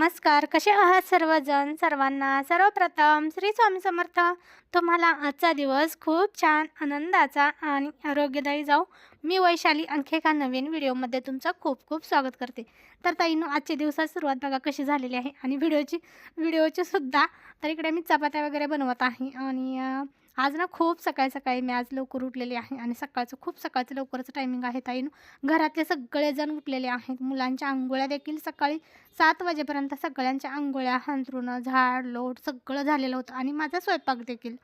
नमस्कार कसे आहात सर्वजण? सर्वांना सर्वप्रथम श्री स्वामी समर्थ. तुम्हाला आजचा दिवस खूप छान आनंदाचा आणि आरोग्यदायी जाऊ मी वैशाली आणखी एका नवीन व्हिडिओमध्ये तुमचं खूप खूप स्वागत करते. तर ताईनो आजच्या दिवसात सुरुवात बघा कशी झालेली आहे. आणि व्हिडिओची व्हिडिओची सुद्धा तर इकडे मी चपात्या वगैरे बनवत आहे आणि आज ना खूप सकाळी सकाळी मी आज लवकर उठलेली आहे आणि सकाळचं खूप सकाळचं लवकरचं टायमिंग आहे ताईन घरातले सगळेजण उठलेले आहेत. मुलांच्या आंघोळ्या देखील सकाळी सात वाजेपर्यंत सगळ्यांच्या आंघोळ्या हांतरुणं झाड लोट सगळं झालेलं होतं आणि माझा स्वयंपाक देखील.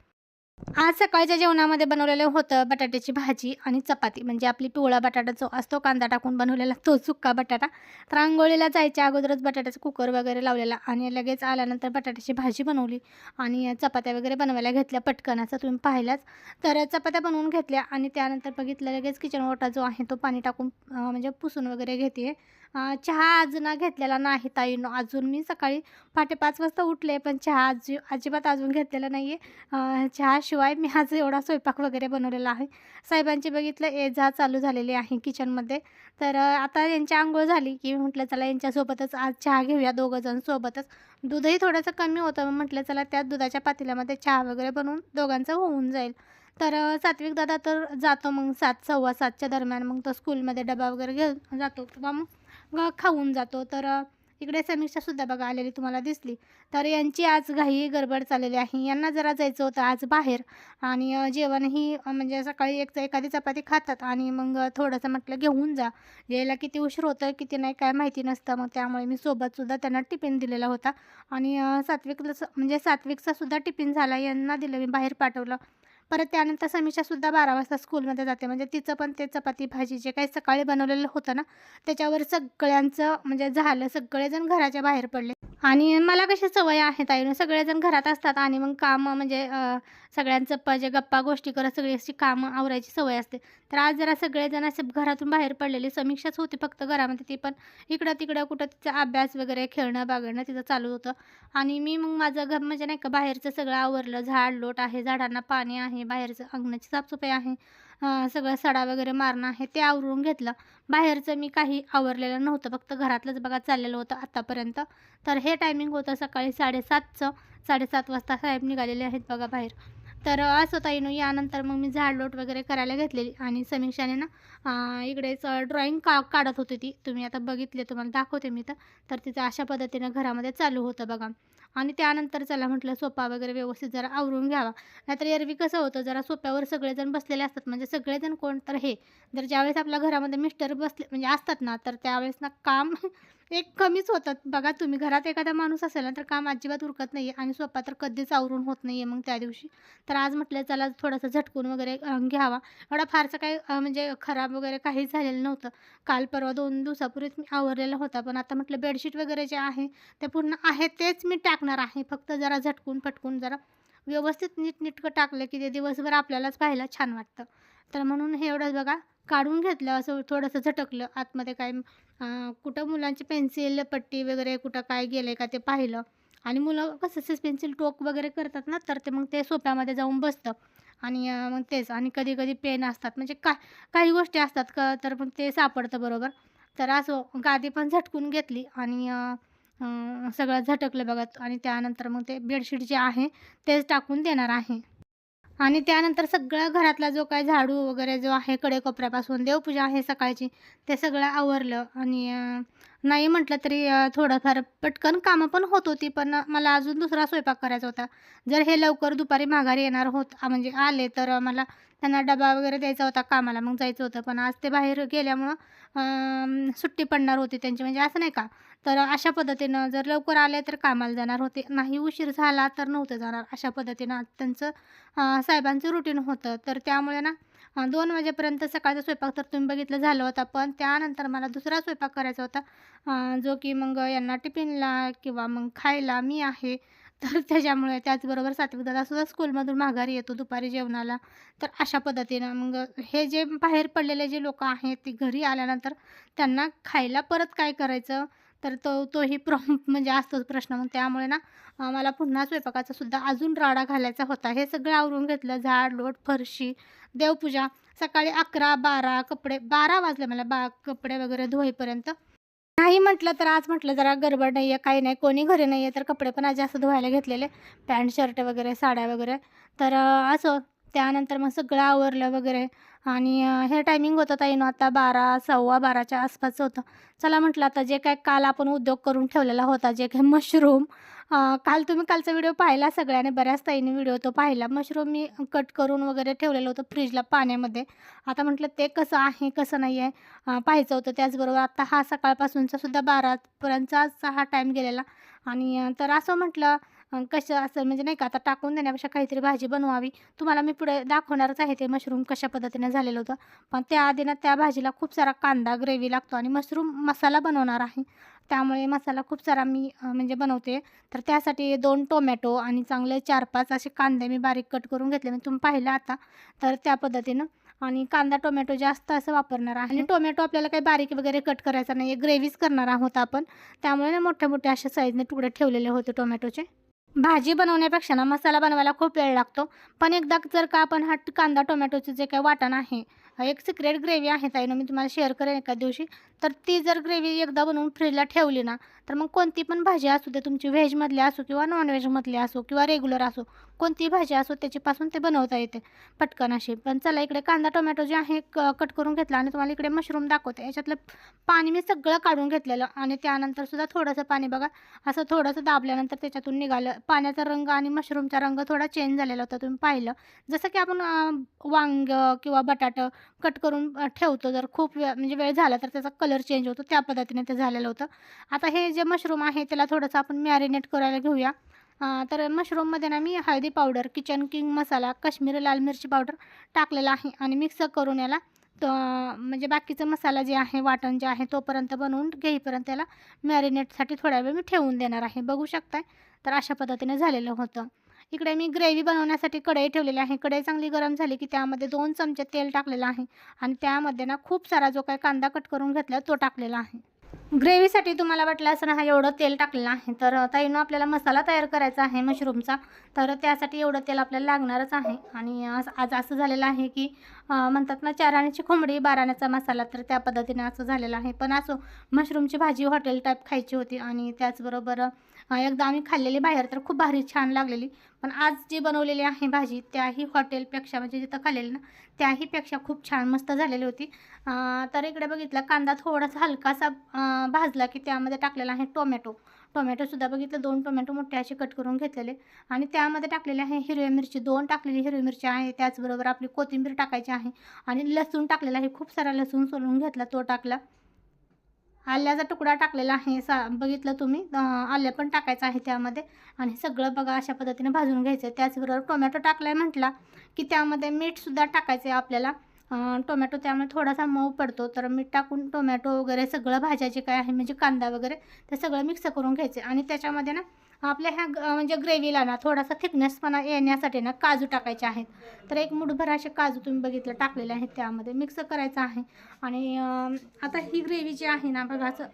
आज सकाळच्या जेवणामध्ये बनवलेलं होतं बटाट्याची भाजी आणि चपाती. म्हणजे आपली पिवळा बटाटा जो असतो कांदा टाकून बनवलेला तो सुक्का बटाटा. तर आंघोळीला जायच्या अगोदरच बटाट्याचं कुकर वगैरे लावलेला आणि लगेच आल्यानंतर बटाट्याची भाजी बनवली आणि चपात्या वगैरे बनवायला घेतल्या पटकनाचं तुम्ही पाहिल्याच तर चपात्या बनवून घेतल्या आणि त्यानंतर बघितलं लगेच किचन ओटा जो आहे तो पाणी टाकून म्हणजे पुसून वगैरे घेते चहा अजून घेतलेला नाही ताईनो अजून मी सकाळी पहाटे पाच वाजता उठले पण चहा अजू अजिबात अजून घेतलेला नाही आहे चहाशिवाय मी आज एवढा स्वयंपाक वगैरे बनवलेला आहे. साहेबांची बघितलं ए जा चालू झालेली आहे किचनमध्ये तर आता यांची आंघोळ झाली की म्हटलं चला यांच्यासोबतच आज चहा घेऊया दोघंजण सोबतच. दूधही थोडंसं कमी होतं. मग म्हटलं चला त्या दुधाच्या पातेल्यामध्ये चहा वगैरे बनवून दोघांचं होऊन जाईल. तर सात्विक दादा तर जातो मग सात सव्वा सातच्या दरम्यान. मग तो स्कूलमध्ये डबा वगैरे घेऊन जातो. किंवा मग खाऊन जातो. तर इकडे समीक्षासुद्धा बघा आलेली तुम्हाला दिसली. तर यांची आज घाई गडबड चाललेली आहे. यांना जरा जायचं होतं आज बाहेर. आणि जेवणही म्हणजे सकाळी एक एखादी चपाती खातात. आणि मग थोडंसं म्हटलं घेऊन जा. यायला किती उशीर होतं किती नाही काय माहिती नसतं. मग त्यामुळे मी सोबतसुद्धा त्यांना टिफिन दिलेला होता. आणि सात्विकला म्हणजे सात्विकचासुद्धा टिफिन झाला. यांना दिलं मी बाहेर पाठवलं. परत त्यानंतर समीक्षासुद्धा बारा वाजता स्कूलमध्ये जाते. म्हणजे तिचं पण ते चपाती भाजी जे काही सकाळी बनवलेलं होतं ना त्याच्यावर सगळ्यांचं म्हणजे झालं. सगळेजण घराच्या बाहेर पडले. आणि मला कशी सवय आहे ताईनं म्हणजे सगळेजण घरात असतात आणि मग कामं म्हणजे सगळ्यांचं म्हणजे गप्पा गोष्टी करत सगळी अशी कामं आवरायची सवय असते. तर आज जरा सगळेजण असे घरातून बाहेर पडलेली समीक्षाच होती फक्त घरामध्ये ती पण इकडं तिकडं कुठं तिचा अभ्यास वगैरे खेळणं बागडणं तिचं चालू होतं. आणि मी मग माझं घर म्हणजे नाही का बाहेरचं सगळं आवरलं झाड लोट आहे झाडांना पाणी आहे बाहेरचं अंगणाची साफसफाई आहे. सगळं सडा वगैरे मारणं आहे ते आवरून घेतलं. बाहेरचं मी काही आवरलेलं नव्हतं. फक्त घरातलंच बघा चाललेलं होतं आत्तापर्यंत तर हे टायमिंग होतं सकाळी साडेसातचं. साडेसात वाजता साहेब निघालेले आहेत बघा बाहेर. तर असं ताईनो यानंतर मग मी झाडलोट वगैरे करायला घेतलेली. आणि समीक्षाने ना इकडेच ड्रॉईंग का काढत होती ती. तुम्ही आता बघितले तुम्हाला दाखवते मी तर. तर तिचं अशा पद्धतीनं घरामध्ये चालू होतं बघा. आणि त्यानंतर चला म्हटलं सोफा वगैरे व्यवस्थित जरा आवरून घ्यावा. नाहीतर एरवी कसं होतं जरा सोप्यावर सगळेजण बसलेले असतात. म्हणजे सगळेजण कोण तर हे. जर ज्यावेळेस आपल्या घरामध्ये मिस्टर बसले म्हणजे असतात ना तर त्यावेळेस ना काम एक कमीच होतात. बघा तुम्ही घरात एखादा माणूस असेल ना तर काम अजिबात उरकत नाही आहे आणि स्वप्पा तर कधीच आवरून होत नाही आहे मग त्या दिवशी. तर आज म्हटलं चला थोडंसं झटकून वगैरे घ्यावा. एवढा फारसं काही म्हणजे खराब वगैरे काहीच झालेलं नव्हतं. काल परवा दोन दिवसापूर्वीच मी आवरलेला होता. पण आता म्हटलं बेडशीट वगैरे जे आहे ते पूर्ण आहे तेच मी टाकणार आहे. फक्त जरा झटकून फटकून जरा व्यवस्थित नीटनीटकं टाकलं की ते दिवसभर आपल्यालाच पाहायला छान वाटतं. तर म्हणून हे एवढंच बघा. काढून घेतलं असं थोडंसं झटकलं. आतमध्ये काय कुठं मुलांची पेन्सिल पट्टी वगैरे कुठं काय गेलं आहे का ते पाहिलं. आणि मुलं कसं पेन्सिल टोक वगैरे करतात ना तर ते मग ते सोप्यामध्ये जाऊन बसतं. आणि मग तेच. आणि कधी कधी पेन असतात. म्हणजे का काही गोष्टी असतात का तर मग ते सापडतं बरोबर. तर असं गादी पण झटकून घेतली. आणि सगळं झटकलं बघा. आणि त्यानंतर मग ते बेडशीट जे आहे तेच टाकून देणार आहे. आणि त्यानंतर सगळं घरातला जो काय झाडू वगैरे जो आहे कडेकोपऱ्यापासून देवपूजा आहे सकाळची ते सगळं आवरलं. आणि नाही म्हटलं तरी थोडंफार पटकन कामं पण होत होती पण मला अजून दुसरा स्वयंपाक करायचा होता. जर हे लवकर दुपारी माघारी येणार होत म्हणजे आले तर मला त्यांना डबा वगैरे द्यायचा होता कामाला मग जायचं होतं. पण आज ते बाहेर गेल्यामुळं सुट्टी पडणार होती त्यांची. म्हणजे असं नाही का तर अशा पद्धतीनं जर लवकर आले तर कामाला जाणार होते. नाही उशीर झाला तर नव्हतं जाणार. अशा पद्धतीनं त्यांचं साहेबांचं रुटीन होतं. तर त्यामुळे ना दोन वाजेपर्यंत सकाळचा स्वयंपाक तर तुम्ही बघितलं झालं होता. पण त्यानंतर मला दुसरा स्वयंपाक करायचा होता. जो की मग यांना टिफिनला किंवा मग खायला मी आहे. तर त्याच्यामुळे त्याचबरोबर सात्विक दादासुद्धा स्कूलमधून माघारी येतो दुपारी जेवणाला. तर अशा पद्धतीनं मग हे जे बाहेर पडलेले जे लोक आहेत ते घरी आल्यानंतर त्यांना खायला परत काय करायचं? तर तो तोही प्रॉम म्हणजे असतोच प्रश्न. मग त्यामुळे ना मला पुन्हा स्वयंपाकाचा सुद्धा अजून राडा घालायचा होता. हे सगळं आवरून घेतलं. झाड लोट फरशी देवपूजा. सकाळी अकरा बारा कपडे बारा वाजले मला बा कपडे वगैरे धुईपर्यंत. नाही म्हटलं तर आज म्हटलं जरा गडबड नाही आहे काही नाही. कोणी घरी नाही आहे तर कपडे पण आज जास्त धुवायला घेतलेले. पॅन्ट शर्ट वगैरे साड्या वगैरे. तर असं त्यानंतर मग सगळं आवरलं वगैरे. आणि हे टायमिंग होतं ताईनं आता बारा सव्वा बाराच्या आसपास होतं. चला म्हटलं आता जे काय काल आपण उद्योग करून ठेवलेला होता जे काही मशरूम काल तुम्ही कालचा व्हिडिओ पाहिला सगळ्याने बऱ्याच ताईने व्हिडिओ तो पाहिला. मशरूम मी कट करून वगैरे ठेवलेलं होतं फ्रीजला पाण्यामध्ये. आता म्हटलं ते कसं आहे कसं नाही आहे पाहायचं होतं. त्याचबरोबर आता हा सकाळपासूनचा सुद्धा बारापर्यंतचा हा टाईम गेलेला. आणि तर असं म्हटलं कसं असं म्हणजे नाही का आता टाकून देण्यापेक्षा काहीतरी भाजी बनवावी. तुम्हाला मी पुढे दाखवणारच आहे ते मशरूम कशा पद्धतीने झालेलं होतं. पण त्याआधी ना त्या भाजीला खूप सारा कांदा ग्रेव्ही लागतो आणि मशरूम मसाला बनवणार आहे. त्यामुळे मसाला खूप सारा मी म्हणजे बनवते. तर त्यासाठी दोन टोमॅटो आणि चांगले चार पाच असे कांदे मी बारीक कट करून घेतले. मी तुम्ही पाहिलं आता तर त्या पद्धतीनं. आणि कांदा टोमॅटो जास्त असं वापरणार आहे. आणि टोमॅटो आपल्याला काही बारीक वगैरे कट करायचा नाही ग्रेव्हीच करणार आहोत आपण. त्यामुळे ना मोठ्या मोठ्या अशा साईजने तुकडे ठेवलेले होते टोमॅटोचे. भाजी बनवण्यापेक्षा ना मसाला बनवायला खूप वेळ लागतो. पण एकदा जर का आपण हा कांदा टोमॅटोचं जे काही वाटण आहे एक सिक्रेट ग्रेव्ही आहे ताईनं मी तुम्हाला शेअर करेन एका दिवशी. तर ती जर ग्रेव्ही एकदा बनवून फ्रीजला ठेवली ना तर मग कोणती पण भाजी असू दे तुमची व्हेजमधली असो किंवा नॉनव्हेजमधली असो किंवा रेग्युलर असो कोणतीही भाजी असो त्याच्यापासून ते बनवता येते. पटकन अशी. पण चला इकडे कांदा टोमॅटो जे आहे क कट करून घेतला आणि तुम्हाला इकडे मशरूम दाखवते. याच्यातलं पाणी मी सगळं काढून घेतलेलं आणि त्यानंतर सुद्धा थोडंसं पाणी बघा. असं थोडंसं दाबल्यानंतर त्याच्यातून निघालं. पाण्याचा रंग आणि मशरूमचा रंग थोडा चेंज झालेला होता तुम्ही पाहिलं. जसं की आपण वांग किंवा बटाटं कट करून ठेवतो. जर खूप वेळ म्हणजे वेळ झाला तर त्याचा कलर चेंज होतो. त्या पद्धतीने ते झालेलं होतं. आता हे जे मशरूम आहे त्याला थोडंसं आपण मॅरिनेट करायला घेऊया. तर मशरूममध्ये ना मी हळदी powder Kitchen King masala Kashmiri लाल मिरची पावडर टाकलेला आहे आणि मिक्स करून याला तर म्हणजे बाकीचं मसाला जे आहे वाटण जे आहे तोपर्यंत बनवून घेईपर्यंत त्याला मॅरिनेटसाठी थोड्या वेळ मी ठेवून देणार आहे. बघू शकताय? तर अशा पद्धतीने झालेलं होतं. इकडे मी ग्रेव्ही बनवण्यासाठी कढई ठेवलेली आहे. कढई चांगली गरम झाली की त्यामध्ये दोन चमचे तेल टाकलेलं आहे आणि त्यामध्ये ना खूप सारा जो काही कांदा कट करून घेतला तो टाकलेला आहे. ग्रेव्हीसाठी तुम्हाला वाटलं असं ना हा एवढं तेल टाकलेलं आहे तर ताईनं आपल्याला मसाला तयार करायचा आहे मशरूमचा तर त्यासाठी एवढं तेल आपल्याला लागणारच आहे. आणि आज असं झालेलं आहे की म्हणतात ना चार आण्याची कोंबडी बाराण्याचा मसाला तर त्या पद्धतीने असं झालेलं आहे. पण असो मशरूमची भाजी हॉटेल टाईप खायची होती आणि त्याचबरोबर एकदा आम्ही खाल्लेली बाहेर तर खूप भारी छान लागलेली. पण आज जी बनवलेली आहे भाजी त्याही हॉटेलपेक्षा म्हणजे जिथं खाल्लेली ना त्याहीपेक्षा खूप छान मस्त झालेली होती. तर इकडे बघितलं कांदा थोडासा हलकासा भाजला की त्यामध्ये टाकलेला आहे टोमॅटो. टोमॅटोसुद्धा बघितलं दोन टोमॅटो मोठे असे कट करून घेतलेले. आणि त्यामध्ये टाकलेले आहे हिरव्या मिरची दोन टाकलेली हिरवी मिरची आहे त्याचबरोबर आपली कोथिंबीर टाकायची आहे. आणि लसूण टाकलेला आहे खूप सारा लसूण सोलून घेतला तो टाकला. आल्याचा तुकडा टाकलेला आहे सा बघितलं तुम्ही? आल्या पण टाकायचं आहे त्यामध्ये. आणि सगळं बघा अशा पद्धतीने भाजून घ्यायचं. आहे त्याचबरोबर टोमॅटो टाकलाय म्हटला की त्यामध्ये मीठसुद्धा टाकायचं आहे आपल्याला. टोमॅटो त्यामुळे थोडासा मऊ पडतो तर मीठ टाकून टोमॅटो वगैरे सगळं भाज्या जे काय आहे म्हणजे कांदा वगैरे ते सगळं मिक्स करून घ्यायचे. आणि त्याच्यामध्ये ना आपल्या ह्या ग- म्हणजे ग्रेव्हीला ना थोडासा थिकनेसपणा येण्यासाठी ना काजू टाकायचे आहेत. तर एक मुठभर असे काजू तुम्ही बघितलं टाकलेले आहेत त्यामध्ये. मिक्स करायचं आहे. आणि आता ही ग्रेव्ही जी आहे ना बघा असं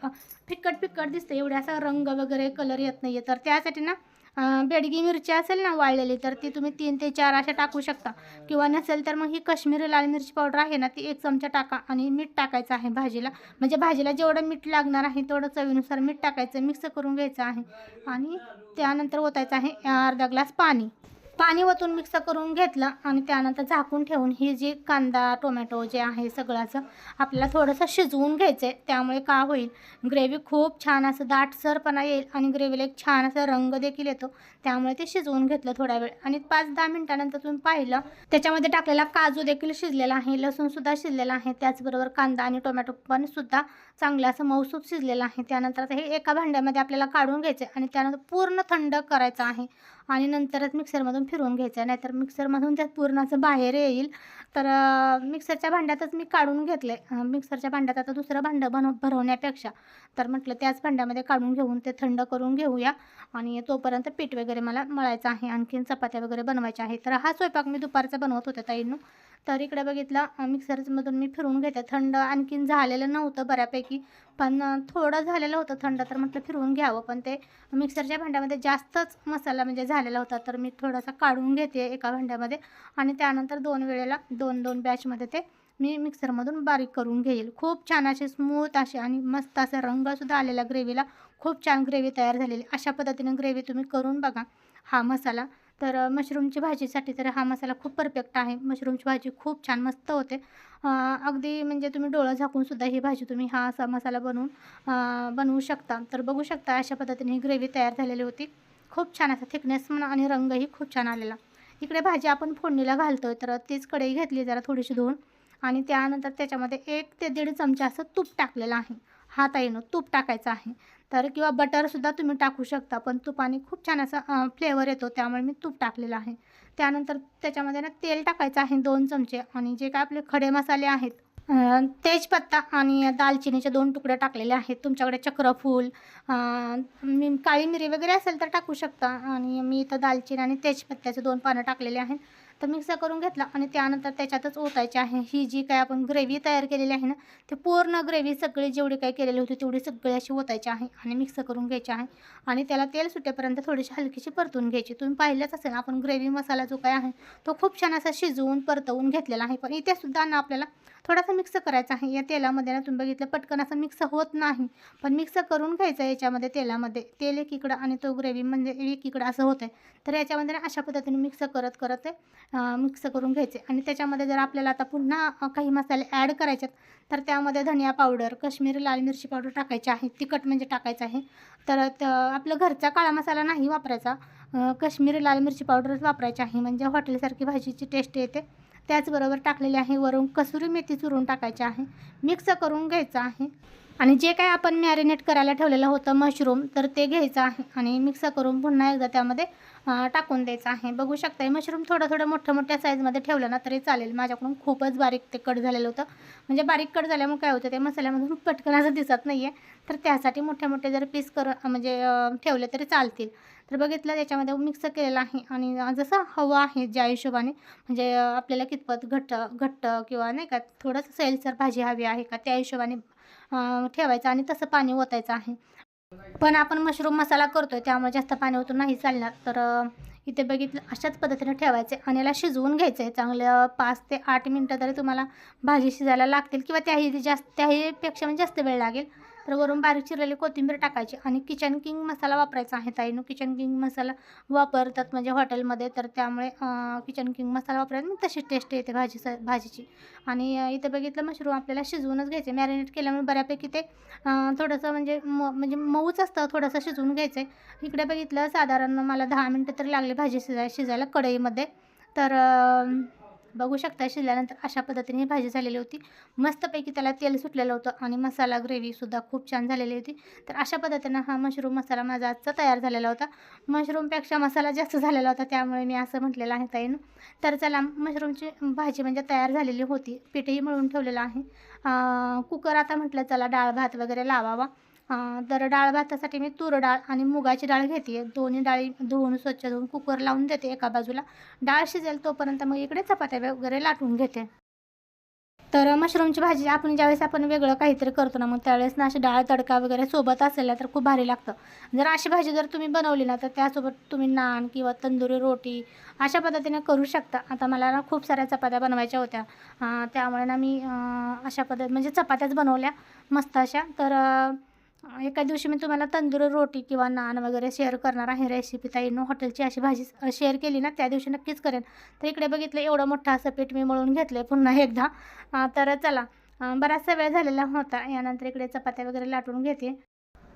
फिकट फिक्कट दिसतं. दिसते एवढे असा रंग वगैरे कलर येत नाही आहे तर त्यासाठी ना बेडगी मिरची असेल ना वाळलेली तर ती तुम्ही तीन ते चार अशा टाकू शकता. किंवा नसेल तर मग ही काश्मीरी लाल मिरची पावडर आहे ना ती एक चमचा टाका आणि मीठ टाकायचं आहे भाजीला. म्हणजे भाजीला जेवढं मीठ लागणार आहे तेवढं चवीनुसार मीठ टाकायचं मिक्स करून घ्यायचं आहे. आणि त्यानंतर ओतायचं आहे अर्धा ग्लास पाणी. पाणी वतून मिक्स करून घेतलं आणि त्यानंतर झाकून ठेवून ही जी कांदा टोमॅटो जे आहे सगळ्याचं आपल्याला थोडंसं शिजवून घ्यायचं आहे त्यामुळे का होईल? ग्रेव्ही खूप छान असं दाटसरपणा येईल आणि ग्रेव्हीला एक छान असा रंग देखील येतो. त्यामुळे ते शिजवून घेतलं थोडा वेळ आणि पाच दहा मिनिटानंतर तुम्ही पाहिलं त्याच्यामध्ये टाकलेला काजू देखील शिजलेला आहे लसूणसुद्धा शिजलेला आहे. त्याचबरोबर कांदा आणि टोमॅटो पण सुद्धा चांगलं असं मऊसूत शिजलेलं आहे. त्यानंतर आता हे एका भांड्यामध्ये आपल्याला काढून घ्यायचे आणि त्यानंतर पूर्ण थंड करायचं आहे. आणि नंतरच मिक्सरमधून फिरवून घ्यायचं. नाहीतर मिक्सरमधून त्यात पूर्ण असं बाहेर येईल तर मिक्सरच्या भांड्यातच मी काढून घेतले मिक्सरच्या भांड्यात आता दुसरं भांडं बनव भरवण्यापेक्षा तर म्हटलं त्याच भांड्यामध्ये काढून घेऊन ते थंड करून घेऊया. आणि तोपर्यंत पीठ वगैरे मला मळायचं आहे. आणखीन चपात्या वगैरे बनवायच्या आहे तर हा स्वयंपाक मी दुपारचा बनवत होते ताईंनो. तर इकडे बघितलं मिक्सरमधून मी फिरून घेते थंड आणखीन झालेलं नव्हतं बऱ्यापैकी पण थोडं झालेलं होतं थंड तर म्हटलं फिरवून घ्यावं. पण ते मिक्सरच्या भांड्यामध्ये जास्तच मसाला म्हणजे झालेला होता तर मी थोडासा काढून घेते एका भांड्यामध्ये. आणि त्यानंतर दोन वेळेला दोन दोन बॅचमध्ये ते मी मिक्सरमधून बारीक करून घेईल. खूप छान असे स्मूथ असे आणि मस्त असा रंगसुद्धा आलेला ग्रेव्हीला खूप छान ग्रेव्ही तयार झालेली. अशा पद्धतीने ग्रेव्ही तुम्ही करून बघा हा मसाला. तर मशरूमची भाजीसाठी तर हा मसाला खूप परफेक्ट आहे. मशरूमची भाजी खूप छान मस्त होते. अगदी म्हणजे तुम्ही डोळं झाकूनसुद्धा ही भाजी तुम्ही हा असा मसाला बनवून बनवू शकता. तर बघू शकता अशा पद्धतीने ही ग्रेव्ही तयार झालेली होती. खूप छान असा थिकनेस म्हणा आणि रंगही खूप छान आलेला. इकडे भाजी आपण फोडणीला घालतोय तर तीच कढई घेतली जरा थोडीशी धुवून आणि त्यानंतर त्याच्यामध्ये एक ते दीड चमचा असं तूप टाकलेलं आहे. हा ताईनं तूप टाकायचं आहे. तर किंवा बटरसुद्धा तुम्ही टाकू शकता पण तुपाने खूप छान असा फ्लेवर येतो त्यामुळे मी तूप टाकलेलं आहे. त्यानंतर त्याच्यामध्ये ना तेल टाकायचं आहे दोन चमचे आणि जे काय आपले खडे मसाले आहेत तेजपत्ता आणि दालचिनीचे दोन तुकडे टाकलेले आहेत. तुमच्याकडे चक्रफूल मी काळी मिरी वगैरे असेल तर टाकू शकता. आणि मी इथं दालचिनी आणि तेजपत्त्याचे दोन पानं टाकलेले आहेत. तर मिक्स करून घेतला आणि त्यानंतर त्याच्यातच ओतायची आहे. ही जी काय आपण ग्रेव्ही तयार केलेली आहे ना ते पूर्ण ग्रेव्ही सगळी जेवढी काय केलेली होती तेवढी सगळी अशी ओतायची आहे आणि मिक्स करून घ्यायची आहे. आणि त्याला तेल सुटेपर्यंत थोडीशी हलकीशी परतून घ्यायची. तुम्ही पाहिलंच असेल आपण ग्रेव्ही मसाला जो काय आहे तो खूप छान असा शिजवून परतवून घेतलेला आहे. पण इथे सुद्धा ना आपल्याला थोडासा मिक्स करायचा आहे. या तेलामध्ये ना तुम्ही बघितलं पटकन असं मिक्स होत नाही. पण मिक्स करून घ्यायचं याच्यामध्ये तेलामध्ये. तेल एकीकडं आणि तो ग्रेव्ही म्हणजे एकीकडं असं होतं आहे तर याच्यामध्ये ना अशा पद्धतीने मिक्स करत करत मिक्स करून घ्यायचे. आणि त्याच्यामध्ये जर आपल्याला आता पुन्हा काही मसाले ॲड करायचे आहेत, तर त्यामध्ये धनिया पावडर काश्मीरी लाल मिरची पावडर टाकायची आहे. तिखट म्हणजे टाकायचं आहे. तर आपलं घरचा काळा मसाला नाही वापरायचा. अ, काश्मीरी लाल मिरची पावडरच वापरायची आहे. म्हणजे हॉटेलसारखी भाजीची टेस्ट येते. त्याचबरोबर टाकलेली आहे वरून कसुरी मेथी चुरून टाकायची आहे. मिक्स करून घ्यायचं आहे. आणि जे काय आपण मॅरिनेट करायला ठेवलेलं होतं मशरूम तर ते घ्यायचं आहे आणि मिक्स करून पुन्हा एकदा त्यामध्ये टाकून द्यायचं आहे. बघू शकताय मशरूम थोडं थोडं मोठ्या मोठ्या साईजमध्ये ठेवलं ना तरी चालेल. माझ्याकडून खूपच बारीक ते कट झालेलं होतं. म्हणजे बारीक कट झाल्यामुळे काय होतं ते मसाल्यामधून पटकन असं दिसत नाही आहे तर त्यासाठी मोठे मोठे जर पीस कर म्हणजे ठेवले तरी चालतील. तर बघितलं त्याच्यामध्ये मिक्स केलेलं आहे. आणि जसं हवं आहे ज्या हिशोबाने म्हणजे आपल्याला कितपत घट्ट घट्ट किंवा नाही का थोडंसं सैलसर भाजी हवी आहे का त्या हिशोबाने ठेवायचं आणि तसं पाणी ओतायचं आहे. पण आपण मशरूम मसाला करतोय त्यामुळे जास्त पाणी ओतून नाही चालणार. तर इथे बघितलं अशाच पद्धतीने ठेवायचे आणि याला शिजवून घ्यायचं. आहे चांगलं पाच ते आठ मिनटं तरी तुम्हाला भाजी शिजायला लागतील किंवा त्याही जास्त त्याहीपेक्षा म्हणजे जास्त वेळ लागेल. तर वरून बारीक चिरलेली कोथिंबीर टाकायची आणि किचन किंग मसाला वापरायचा आहे ताईनं किचन किंग मसाला वापरतात म्हणजे हॉटेलमध्ये तर त्यामुळे किचन किंग मसाला वापरायचा मग तशी टेस्ट येते भाजी भाजीची. आणि इथं इथे बघितलं मशरूम आपल्याला शिजवूनच घ्यायचे. मॅरिनेट केल्यामुळे बऱ्यापैकी ते थोडंसं म्हणजे म म्हणजे मऊच असतं थोडंसं शिजवून घ्यायचं. आहे इकडे बघितलं साधारण मला दहा मिनटं तरी लागली भाजी शिजाय शिजायला कढईमध्ये. तर बघू शकता शिजल्यानंतर अशा पद्धतीने ही भाजी झालेली होती. मस्तपैकी त्याला तेल सुटलेलं होतं आणि मसाला ग्रेव्हीसुद्धा खूप छान झालेली होती. तर अशा पद्धतीनं हा मशरूम मसाला माझा आजचा तयार झालेला होता. मशरूमपेक्षा मसाला जास्त झालेला होता त्यामुळे मी असं म्हटलेलं आहे ताईनं तर चला मशरूमची भाजी म्हणजे तयार झालेली होती. पीठही मळून ठेवलेलं आहे. कुकर आता म्हटलं चला डाळ भात वगैरे लावावा. तर डाळ भातासाठी मी तूर डाळ आणि मुगाची डाळ घेते. दोन्ही डाळी धुवून स्वच्छ धुवून कुकर लावून देते एका बाजूला. डाळ शिजेल तोपर्यंत मग इकडे चपात्या वगैरे लाटून घेते. तर मशरूमची भाजी आपण ज्यावेळेस आपण वेगळं काहीतरी करतो ना मग त्यावेळेस ना अशी डाळ तडका वगैरे सोबत असेल तर खूप भारी लागतं. जर अशी भाजी जर तुम्ही बनवली ना तर त्यासोबत तुम्ही नान किंवा तंदुरी रोटी अशा पद्धतीने करू शकता. आता मला ना खूप साऱ्या चपात्या बनवायच्या होत्या. त्यामुळे ना मी अशा पद्धत म्हणजे चपात्याच बनवल्या मस्त अशा. तर एका दिवशी मी तुम्हाला तंदूर रोटी किंवा नान वगैरे शेअर करणार आहे रेसिपी ताईनं हॉटेलची अशी भाजी शेअर केली ना त्या दिवशी नक्कीच करेन. तर इकडे बघितलं एवढं मोठं असं पीठ मी मळून घेतलं आहे पुन्हा एकदा. तर चला बराचसा वेळ झालेला होता. यानंतर इकडे चपात्या वगैरे लाटून घेते.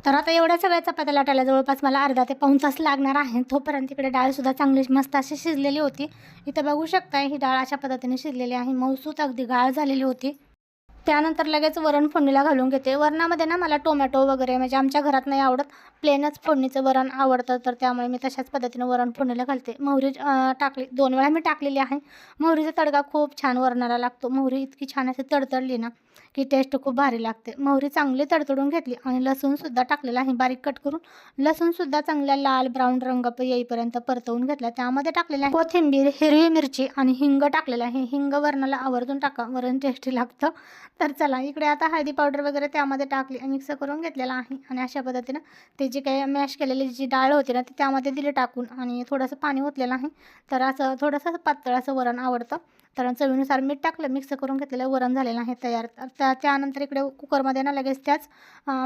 तर आता एवढ्या सगळ्या चपात्या लाटायला जवळपास मला अर्धा ते पाऊण तास लागणार आहे. तोपर्यंत इकडे डाळसुद्धा चांगली मस्त अशी शिजलेली होती. इथं बघू शकताय ही डाळ अशा पद्धतीने शिजलेली आहे. मऊसूत अगदी गाळ झालेली होती. त्यानंतर लगेच वरण फोडणीला घालून घेते. वरणामध्ये ना मला टोमॅटो वगैरे म्हणजे आमच्या घरात नाही आवडत. प्लेनच फोडणीचं वरण आवडतं तर त्यामुळे मी तशाच पद्धतीनं वरण फोडणीला घालते. मोहरी टाकली दोन वेळा मी टाकलेली आहे. मोहरीचा तडका खूप छान वरणाला लागतो. मोहरी इतकी छान अशी तडतडली ना की टेस्ट खूप भारी लागते. मोहरी चांगली तडतडून घेतली आणि लसूणसुद्धा टाकलेला आहे बारीक कट करून. लसूणसुद्धा चांगल्या लाल ब्राऊन रंग येईपर्यंत परतवून घेतला. त्यामध्ये टाकलेला आहे कोथिंबीर हिरवी मिरची आणि हिंग टाकलेलं आहे. हिंग वरणाला आवर्जून टाका. वरण टेस्टी लागतं. तर चला इकडे आता हळदी पावडर वगैरे त्यामध्ये टाकली मिक्स करून घेतलेला आहे. आणि अशा पद्धतीनं ते जी काही मॅश केलेली जी डाळ होती ना ती त्यामध्ये दिली टाकून आणि थोडंसं पाणी ओतलेलं आहे. तर असं थोडंसं पातळ असं वरण आवडतं. तर चवीनुसार मीठ टाकलं मिक्स करून घेतलेलं वरण झालेलं आहे तयार. तर त्या त्यानंतर इकडे कुकरमध्ये ना लगेच त्याच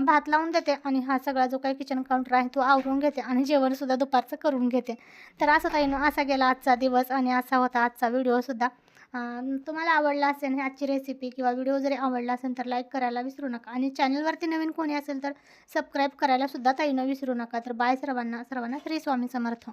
भात लावून देते आणि हा सगळा जो काही किचन काउंटर आहे तो आवरून घेते आणि जेवणसुद्धा दुपारचं करून घेते. तर असं ताईनं असा गेला आजचा दिवस आणि असा होता आजचा व्हिडिओसुद्धा तुम्हाला आवडला असेल आजची रेसिपी किंवा व्हिडिओ जरी आवडला असेल तर लाईक करायला विसरू नका. आणि चॅनलवरती नवीन कोणी असेल तर सबस्क्राईब करायला सुद्धा ताईनं विसरू नका. तर बाय सर्वांना. सर्वांना श्री स्वामी समर्थ.